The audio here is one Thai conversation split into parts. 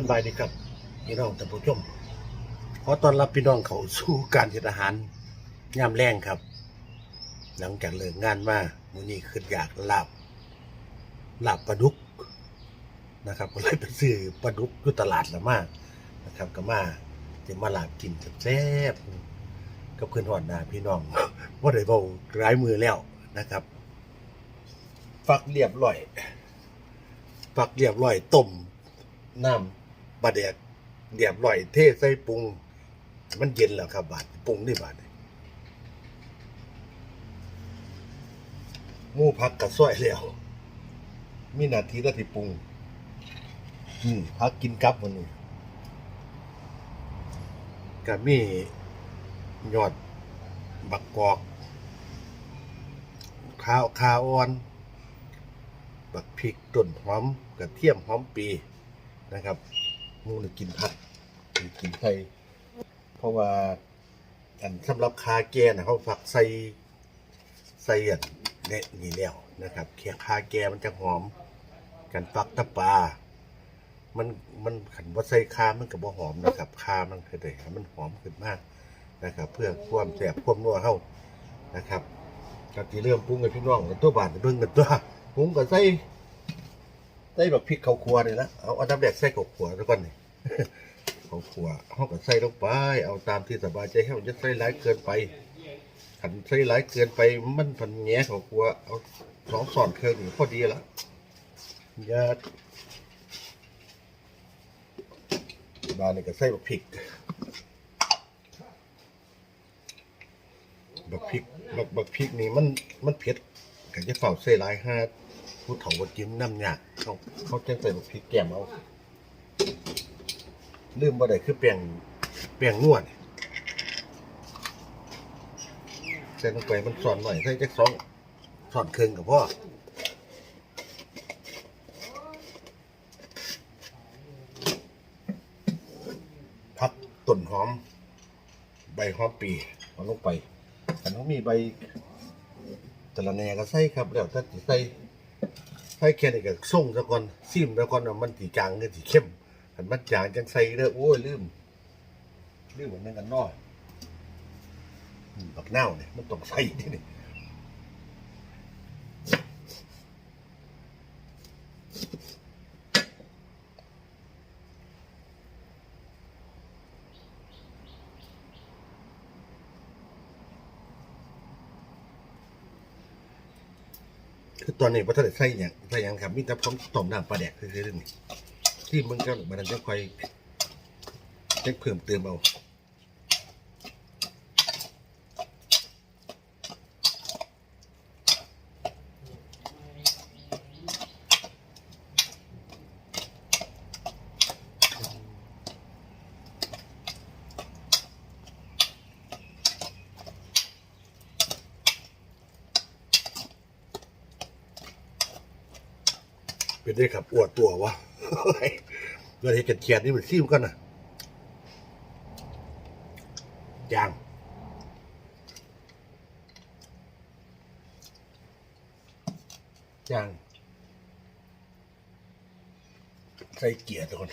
สบายดีครับพี่น้องท่านผู้ชมขอต้อนรับพี่น้องเขาสู่การเฮ็ดอาหารยามแรงครับ หลังจากเลิกงานมามื้อนี้ขึ้นอยากลาบลาบปลาดุกนะครับก็เลยไปซื้อปลาดุกอยู่ตลาดละมานะครับก็มาจะมาลาบกินแซ่บๆกับเพื่อนหอดนาพี่น้องว่าได้เบาร้ายมือแล้วนะครับฟักเรียบร้อย ฟักเรียบร้อยต้มน้ำ บาดแดกเรียบร้อยเทใส่ปรุง มันเย็นแล้วครับ บาดปรุงนี่บาดนี่หมูผักกระซ้อยแล้ว มีนาทีละที่ปรุงนี่พักกินกับมันนี่ก็มียอดบักกอก ข้าวข้าวอ่อน บักพริกต้นหอมกระเทียมหอมปีนะครับ มูนี่กินผัดกินไทยเพราะว่า อันสำหรับคาแก่นะเขาฝักใส่ใส่อันเนี่ยนี่แล้วนะครับเคียคาแก่มันจะหอม กันฟักตะปลามันมันขันว่าใส่คามันก็บ่หอมนะครับคามันคือได้ให้มันหอมขึ้นมากนะครับ เพื่อความแสบความนัวเฮานะครับก็ที่เริ่มปรุงกับพี่น้องกันตัวบาทเบิ่งกันตัวปรุงก็ใส่ใส่แบบพริกข้าวคั่วนี่ละเอาอันดับแรกใส่ข้าวคั่วแล้วก่อนนี่ ข้าวคั่วเฮาก็ใส่ลงไป เอาตามที่สบายใจเฮาจะใส่หลายเกินไปขันใส่หลายเกินไปมันพันแง่ข้าวคั่วเอาสองสอนเครื่องนี่พอดีละย่าบานนี่ก็ใส่บักพริกบักพริกบักบักพริกนี่มันมันเผ็ดก็จะเฝ้าใส่หลายห้าผู้เฒ่าบ่กินน้ำยากเขาเขาจะใส่บักพริกแกมเอา ลืมบ่ได้คือแป้งแป้งนวดใส่ลงไปมันสอนหน่อยใส่จักสองสอนครึ่งกับพ่อพักต้นหอม ใบหอมปีเอาลงไปอันนี้มีใบตะละแหนก็ใส่ครับแล้วถ้าใส่ใส่แค่นี้ก็ส่งซะก่อนซิมซะก่อนมันสิจางหรือสิเข้มันมันจางจังใส่เด้อโอ้ยลืมลืมเหมือนกันน้อยบักนาเนี่ยมันต้องใส่นี่นี่คือตอนนี้บ่ทันได้ใส่หยังใส่ยังครับมีแต่ผมต้มน้ำปลาแดกซื่อๆนี่ ที่มึงก็บัดนั้นจะค่อยจะเพิ่มเติมเอาเป็นได้ครับอวดตัววะ เราเห็นเขียดนี่มันซิมกันนะจางจางใส่เกียร์ทุกคน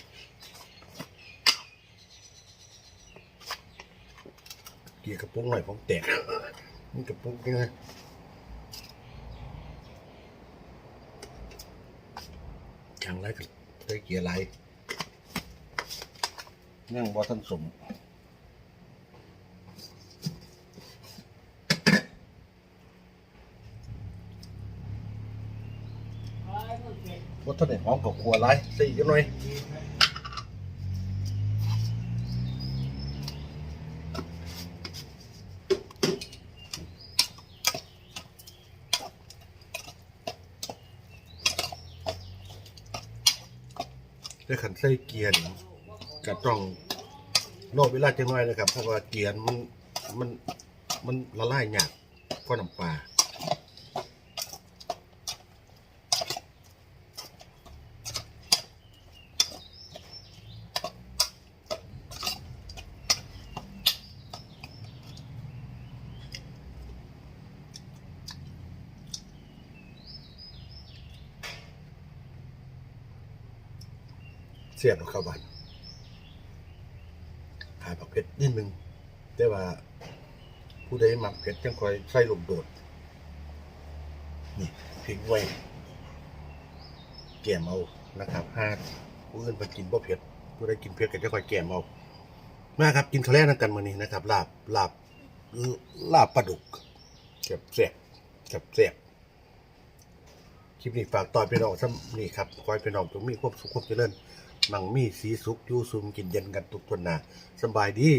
เกียร์กระปุกหน่อยผมแตกมันกระปุกยังไงช่างไรกัน ได้เกียร์ไรยังบอทันสมว่าท่านไหนหอมกับขัวไรใส่กันหน่อย ได้ขันใส่เกียร์นี่ก็ต้องรอเวลาจังหน่อยนะครับ เพราะว่าเกียร์มันมันมันละลายยากก็น้ำปลา เสียบเข้าบ้านขาดผักเผ็ดนิดนึงแต่ว่า ผู้ใดหมักเผ็ดจังคอยใส่ลมโดด นี่ทิ้งไว้แกมเอานะครับห้าผู้อื่นไปกินบ่เผ็ดผู้ใดกินเผ็ดก็จะคอยแกมเอามาครับกินข้าวแรกนั่งกันมื้อนี้นะครับลาบลาบลาบปลาดุกแซ่บแซ่บแซ่บแซ่บคลิปนี้ฝากต่อพี่น้องซ้ำนี่ครับขอให้พี่น้องจงมีความสุขความเจริญ มั่งมีสีสุขอยู่ซุมกินเย็นกันทุกคนนะสบายดี